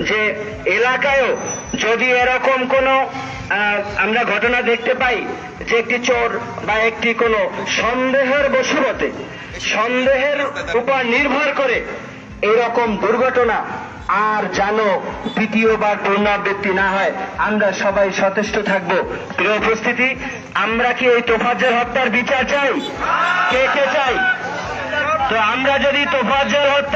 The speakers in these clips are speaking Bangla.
যে এলাকায়ও যদি এরকম কোনো আমরা ঘটনা দেখতে পাই যে একটি চোর বা একটি কোনো সন্দেহের বশবর্তী, সন্দেহের উপর নির্ভর করে এরকম দুর্ঘটনা আর যেন দ্বিতীয়বার পুনরাবৃত্তি না হয়, আমরা সবাই সচেষ্ট থাকব। প্রিয় উপস্থিতি, আমরা কি এই তোফাজ্জল হত্যার বিচার চাই? কে কে চাই? তো আমরা যদি তোফাজ্জল চাই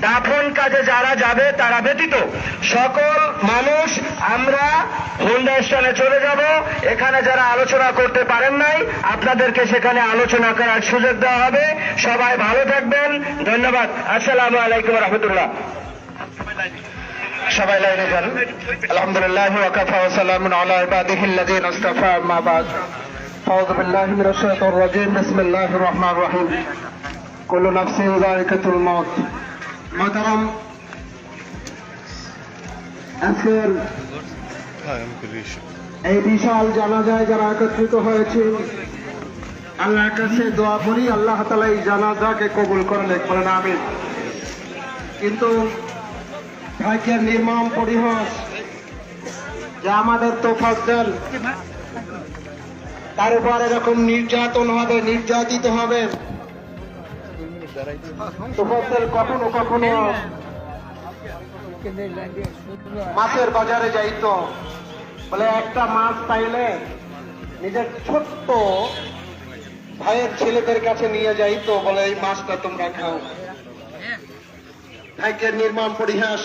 দাফন কাজে যারা যাবে, তারা ব্যতীত সকল মানুষ আমরা হোন্ডা চলে যাব। এখানে যারা আলোচনা করতে পারেন নাই, আপনাদেরকে সেখানে আলোচনা করার সুযোগ দেওয়া হবে। সবাই ভালো থাকবেন। ধন্যবাদ। আসসালামু আলাইকুম রহমতুল্লাহ। সবাই লাইনে যান। আলহামদুলিল্লাহ ওয়াকাফা ওয়া সালামুন আলা ইবাদিহি আল্লাযীনা বাদ। আউযু বিল্লাহি মিনাশ শাইতানির রাজীম। বিসমিল্লাহির রহমানির রহিম। কুল্লু নাফসিন যায়িকাতুল মাউত। মাতারাম আজকের এই বিশাল জানাজায় যারা একত্রিত হয়েছে আল্লাহর কাছে দোয়া করি আল্লাহ তালা এই জানাজাকে কবুল করে লেখবেন আমি কিন্তু ভাগ্যের নির্মম পরিহাস যে আমাদের তো ফজল তার উপর এরকম নির্যাতন হবে নির্যাতিত হবে। তোফাজ্জল কখনো কখনো মাছের বাজারে যাইতো। বলে একটা মাছ পাইলে নিজের ছোট্ট ভাইয়ের ছেলেদের কাছে নিয়ে যাইতো, বলে এই মাছটা তোমরা খাও। ভাগ্যের নির্মাণ পরিহাস,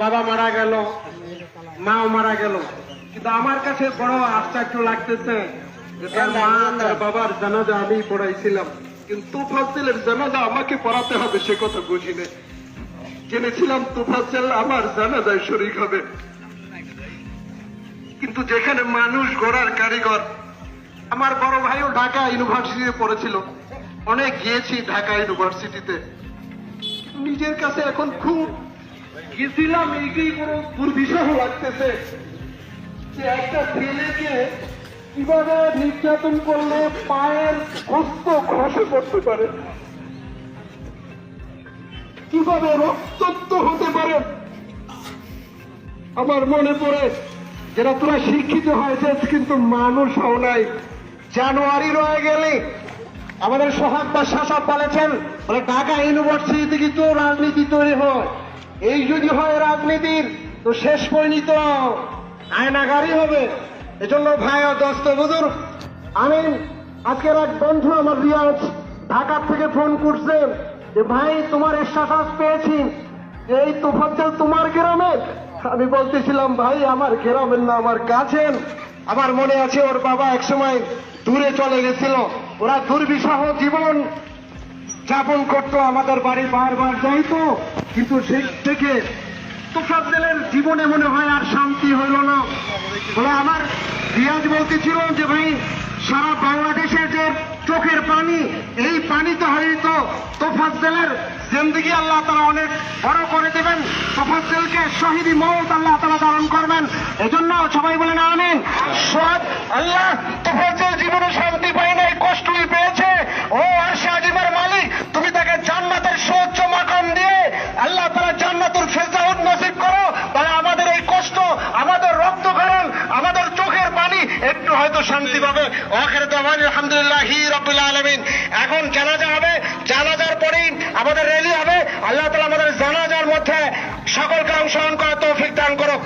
বাবা মারা গেল, মাও মারা গেল। কিন্তু আমার কাছে বড় আশ্চর্য লাগতেছে তার মা তার বাবার জানাজা আমি পড়াইছিলাম। কিন্তু ফাজিলের জানাজা আমাকে পড়াতে হবে, সে কথা বুঝি না জেনেছিলাম তুফাজ্জল আমার জানাজায় শরিক হবে। কিন্তু যেখানে মানুষ গড়ার কারিগর, আমার বড় ভাইও ঢাকা ইউনিভার্সিটিতে পড়েছিল। অনেক গিয়েছি ঢাকা ইউনিভার্সিটিতে। নিজের কাছে এখন খুব গেছিলাম এইটাই বড় দুর্বিষহ লাগতেছে। যে একটা ছেলেকে কীভাবে নির্যাতন করলে পায়ের হস্ত খসে পড়তে পারে। কীভাবে রক্তাক্ত হতে পারে? আমার মনে পড়ে যেটা তোরা শিক্ষিত হয়েছে কিন্তু মানুষ হও নাই। জানুয়ারি রয়ে গেলে আমাদের সোহাগ বা শাসক বলেছেন, বলে ঢাকা ইউনিভার্সিটি কিন্তু রাজনীতি তৈরি হয়। এই যদি হয় রাজনীতির, তো শেষ পরিণত। আয়নাগারই হবে। এজন্য ভাই ও দোস্ত বুজুর আমি আজকের এক বন্ধু আমার রিয়াজ ঢাকা থেকে ফোন করছে যে, ভাই, তোমার স্ট্যাটাস পেয়েছি। এই তোফাজ্জল তোমার গ্রামের আমি বলতেছিলাম, ভাই, আমার গ্রামের না, আমার কাছের। আমার মনে আছে ওর বাবা একসময় দূরে চলে গেছিল। ওরা দুর্বিষহ জীবন যাপন করতো, আমাদের বাড়ি বারবার যাইতো। কিন্তু সেই থেকে তোফাজ্জলের জীবনে মনে হয় আর শান্তি হইল না। বলে আমার রিয়াজ বলতেছিল যে, ভাই, সারা বাংলাদেশের যে চোখের পানি, এই পানিতে হয়তো তোফাজ্জলের জিন্দগি আল্লাহ তারা অনেক বড় করে দেবেন। তোফাজ্জলকে শহীদি মৌত আল্লাহ তারা ধারণ করবেন। এজন্য সবাই বলেন, আমিন। সব আল্লাহ শান্তি পাবে। অখের আমার আলহামদুলিল্লাহ রব্বুল আলমিন। এখন জানাজা হবে। জানাজার পরেই আমাদের র্যালি হবে। আল্লাহ তালা আমাদের জানাজার মধ্যে সকলকে অংশগ্রহণ করা তৌফিক দান করো